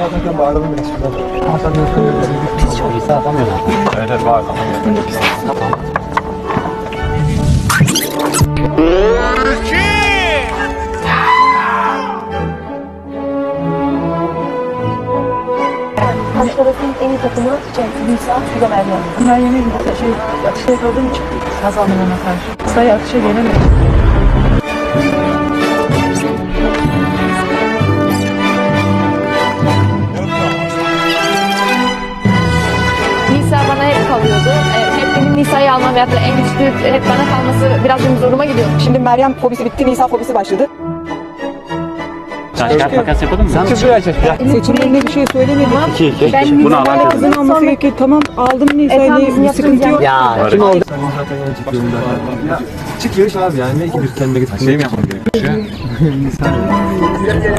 sağdan bağıralım biraz şuradan. Hasan Yurt'un İsa atamıyorlar. Evet evet var. Karşıdakinin en iyi takımı şey, Nisa, bir de Meryem. Meryem'e gitti. Şey, atışa yakaladığım için kazandım ona karşı. Sayı atışa gelemedim. Kalıyordu. Ee, Hep benim Nisa'yı almam veyahut da en güçlü hep bana kalması biraz benim zoruma gidiyor. Şimdi Meryem fobisi bitti, Nisa fobisi başladı. Taş kağıt makas yapalım mı? Sen bir açacak. Seçimlerine bir şey söylemedik. İki iki. Ben Bunu alan kazanır. Kızın olması gerekiyor. Tamam aldım Nisa'yı diye bir sıkıntı yok. Ya kim oldu? Çık yarış abi yani. Ne ki bir kendine git. Şey mi yapmam gerekiyor?